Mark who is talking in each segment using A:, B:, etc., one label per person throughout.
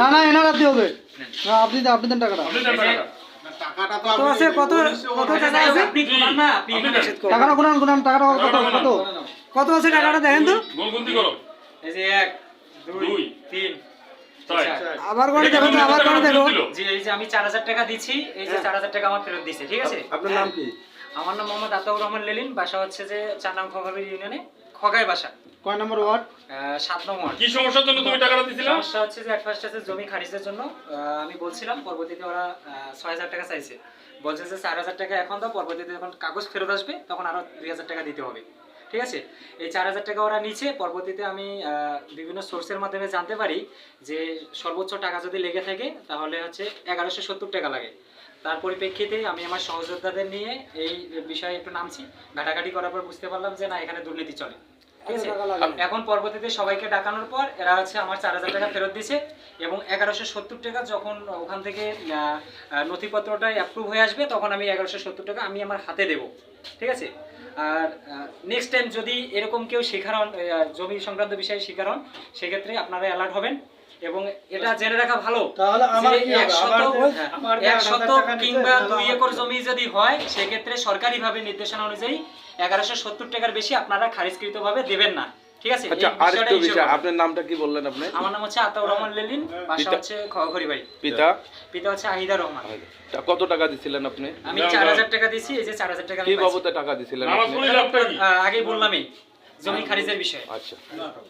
A: না না এনার হাতে হবে। না আপনি দেন আপনি দেন টাকাটা।
B: কত আছে কত কত টাকা আছে।
C: আপনি গুনান না আপনি এখানে করুন।
A: টাকাটা গুনান গুনান টাকাটা কত? কত?
B: কত আছে টাকাটা দেখেন তো?
C: এই যে এক দুই তিন।
B: আবার করে দেখো আবার করে। দেখো।
C: জি এই যে আমি চার হাজার টাকা দিচ্ছি এই যে চার হাজার টাকা আমার ফেরত দিচ্ছে ঠিক আছে?
D: আপনার নাম কি?
C: আমার নাম মোহাম্মদ আতাউর রহমান লেলিন বাসা হচ্ছে যে চার নাম খগাবির ইউনিয়নে খগাই বাসা।
A: কয় নম্বর ওয়ার্ড?
C: সাত নং ওয়ার্ড।
E: কি সমস্যার জন্য তুমি টাকাটা দিছিলা?
C: সমস্যা হচ্ছে যে ফার্স্ট আছে জমি খারিজের জন্য। আমি বলছিলাম পরবর্তীতে ওরা ছয় হাজার টাকা চাইছে। বলছে যে চার হাজার টাকা এখন দাও পরবর্তীতে যখন কাগজ ফেরত আসবে তখন আরও দুই হাজার টাকা দিতে হবে। ঠিক আছে? এই চার হাজার টাকা ওরা নিচে পরবর্তীতে আমি বিভিন্ন সোর্সের মাধ্যমে জানতে পারি যে সর্বোচ্চ টাকা যদি লেগে থাকে তাহলে হচ্ছে এগারোশো সত্তর টাকা লাগে। তার পরিপ্রেক্ষিতে আমি আমার সহযোদ্ধাদের নিয়ে এই বিষয়ে একটু নামছি। ঘাটাঘাটি করার পর বুঝতে পারলাম যে না এখানে দুর্নীতি চলে। ঠিক আছে? এখন পরবর্তীতে সবাইকে ডাকানোর পর এরা হচ্ছে আমার চার হাজার টাকা ফেরত দিছে এবং এগারোশো সত্তর টাকা যখন ওখান থেকে নথিপত্রটা অ্যাপ্রুভ হয়ে আসবে তখন আমি এগারোশো সত্তর টাকা আমি আমার হাতে দেব। ঠিক আছে? আর নেক্সট টাইম যদি এরকম কেউ শিকার হন জমি সংক্রান্ত বিষয়ে শিকার হন সেক্ষেত্রে আপনারা অ্যালার্ট হবেন। এবং এটা জেনে রাখা ভালো
A: তাহলে আমার কি হবে?
C: এক শতক, হ্যাঁ, কিংবা দুই একর জমি যদি হয় সেক্ষেত্রে সরকারিভাবে নির্দেশনা অনুযায়ী এগারোশো সত্তর টাকার বেশি আপনারা খারিজকৃত ভাবে দেবেন না। ঠিক আছে?
D: আচ্ছা
C: এই বিষয়টা
D: আরেকটু
C: হিসেবে
D: বিষয় আপনার নামটা কি বললেন আপনি?
C: আমার নাম হচ্ছে আতাউর রহমান লেলিন বাসা হচ্ছে খড়ি বাড়ি
D: পিতা?
C: পিতা হচ্ছে আহিদা রহমান।
D: কত টাকা দিছিলেন আপনি?
C: আমি
E: দাও,
C: চার
E: দাও।
C: হাজার টাকা দিছি এই যে চার হাজার টাকা আমি
D: কি বাবদে টাকা দিছিলেন আপনি?
C: আগেই বললামই। জমি খারিজের বিষয়ে।
D: আচ্ছা।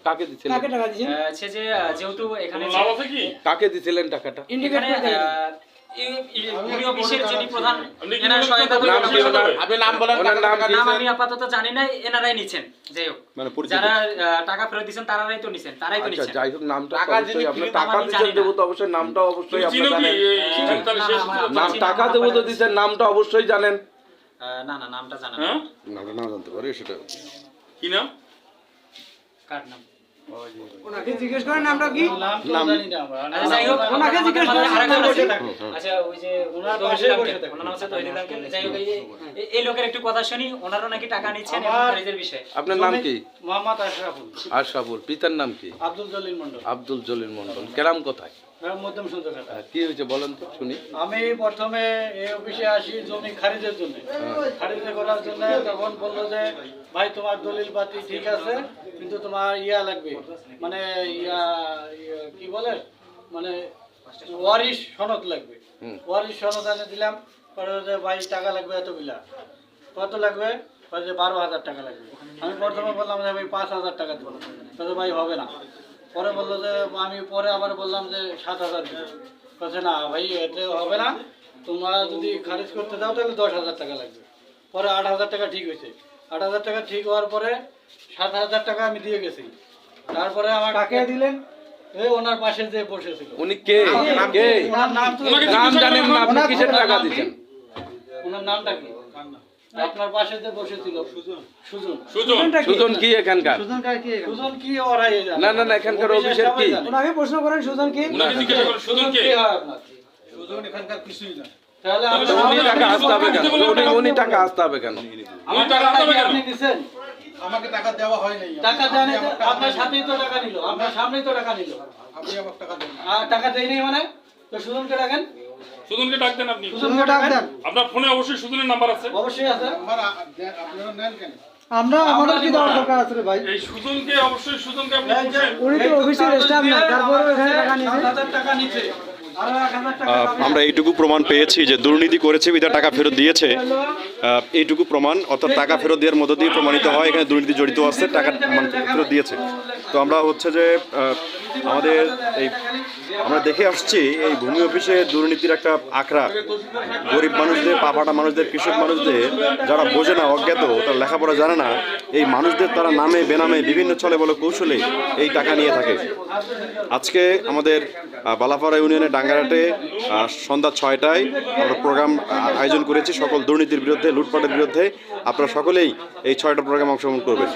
D: কাকে দিছিলেন?
B: কাকে টাকা দিয়েছেন?
C: যে যেহেতু এখানে
D: কাকে দিছিলেন টাকাটা?
B: ইন্ডিকেট করে
C: নিচ্ছেন
D: মানে
C: টাকা ফেরত দিচ্ছেন তারাই তো নিচ্ছেন তারাই তো
D: আচ্ছা
C: নিচ্ছেন
D: যাই হোক নামটা
F: টাকা
D: দিচ্ছেন দেবো তো অবশ্যই নামটা অবশ্যই জানেন। নাম টাকা
C: আমার
D: দেবো তো দিচ্ছেন নামটা অবশ্যই জানেন।
C: না না নামটা জানা
E: হ্যাঁ?
D: নামটা না জানতে পারি সেটা
E: কি নাম?
C: কার নাম?
B: ওনাকে জিজ্ঞেস করেন নামটা কি?
D: নাম
C: যাই হোক,
B: ওনাকে জিজ্ঞেস করেন,
C: আরেকজন
B: নামটা
C: আছে।
B: বলতে
C: আচ্ছা, ওই যে ওনার
A: পাশেই
C: তহিদুল
A: বসে
C: আঙ্কেল,
A: থাকেন।
C: ওনার নাম হচ্ছে তহিদুল আঙ্কেল। যাই হোক, এই লোকের একটু কথা শুনি ওনারও নাকি টাকা নিচ্ছেন এবং বিষয়ে।
D: আপনার নাম কি?
A: মোহাম্মদ আশরাফুল।
D: আশরাফুল। পিতার নাম কি?
A: আব্দুল জলিল মন্ডল
D: আব্দুল জলিল মন্ডল কেরাম কোথায়?
A: মধ্যম সুন্দরঘাটা
D: হ্যাঁ, কি হয়েছে বলেন তো শুনি।
A: আমি প্রথমে এই অফিসে আসি জমি খারিজের জন্য। খারিজ করার জন্য তখন বলল যে ভাই তোমার দলিল পাতি ঠিক আছে কিন্তু তোমার ইয়া লাগবে। মানে ইয়া কি বলে? মানে ওয়ারিশ সনদ লাগবে। ওয়ারিশ সনদ এনে দিলাম যে ভাই টাকা লাগবে এতগুলা। কত লাগবে? বলে যে বারো হাজার টাকা লাগবে। আমি প্রথমে বললাম যে আমি পাঁচ হাজার টাকা দেবো। বলে ভাই হবে না। পরে বলল যে আমি পরে আবার বললাম যে সাত হাজার বলছে না ভাই এতে হবে না। তোমরা যদি খারিজ করতে দাও তাহলে দশ হাজার টাকা লাগবে। পরে আট হাজার টাকা ঠিক হয়েছে। আট হাজার টাকা ঠিক হওয়ার পরে সাত হাজার টাকা আমি দিয়ে গেছি। তারপরে আমার
B: কাকে দিলেন?
A: এই ওনার পাশে যে বসেছিল।
D: উনি কে? কে?
A: ওনার নাম
D: জানেন না আপনি কিসের টাকা? দিচ্ছেন
A: ওনার নামটা কি? আপনার পাশে যে বসেছিল। সুজন। সুজন।
E: সুজন।
B: সুজনটা কি?
D: সুজন কি এখানকার?
A: সুজন কি ওরাই
D: না, না, না, এখানকার
A: অফিসের
D: কি?
A: জানে।
B: প্রশ্ন করেন সুজন কি?
E: ওনাকে জিজ্ঞাসা করো সুজন কি
A: হয় তাহলে আমি
D: তো উনি টাকা আসতে হবে কেন? উনি উনি টাকা আসতে হবে কেন?
E: উনি টাকা
A: টাকা
E: দেবে কেন
A: আপনি নিছেন
F: আমাকে টাকা দেওয়া হয় নাই।
A: টাকা দেন আপনার সাথেই তো টাকা নিল। আপনার সামনেই তো টাকা নিল।
F: আপনি আমার টাকা দেন
A: আর টাকা দেয়নি মানে? তো সুজনকে ডাকেন।
E: সুজনকে ডাক দেন আপনি।
A: সুজনকে ডাক দেন।
E: আপনার ফোনে অবশ্যই সুজনের নাম্বার আছে।
A: অবশ্যই আছে।
F: আমার আপনারা নেন কেন?
A: আমরা আমাদের কি দেওয়ার দরকার আছে ভাই?
E: এই সুজনকে অবশ্যই সুজনকে আপনি খুঁজছেন।
B: উনি তো অফিসের স্টাফ না তারপরে এখানে টাকা নিয়েছে।
A: হাজার টাকা নিচ্ছে
G: আমরা এইটুকু প্রমাণ পেয়েছি যে দুর্নীতি করেছে বিধা টাকা ফেরত দিয়েছে। এইটুকু প্রমাণ, অর্থাৎ টাকা ফেরত দেওয়ার মধ্য দিয়ে প্রমাণিত হয়, এখানে দুর্নীতি জড়িত আছে, টাকা ফেরত দিয়েছে। তো আমরা হচ্ছে যে আমাদের এই, আমরা দেখে আসছি, এই ভূমি অফিসে দুর্নীতির একটা আখড়া। গরিব মানুষদের, পাপাটা মানুষদের, কৃষক মানুষদের, যারা বোঝে না, অজ্ঞাত, তারা লেখাপড়া জানে না, এই মানুষদের তারা নামে, বেনামে, বিভিন্ন ছলে বলে কৌশলে এই টাকা নিয়ে থাকে। আজকে আমাদের বালাপাড়া ইউনিয়নের ডাঙ্গারাটে সন্ধ্যা ছয়টায় আমরা প্রোগ্রাম আয়োজন করেছি সকল দুর্নীতির বিরুদ্ধে, লুটপাটের বিরুদ্ধে। আপনারা সকলেই এই ছয়টা প্রোগ্রাম অংশগ্রহণ করবেন।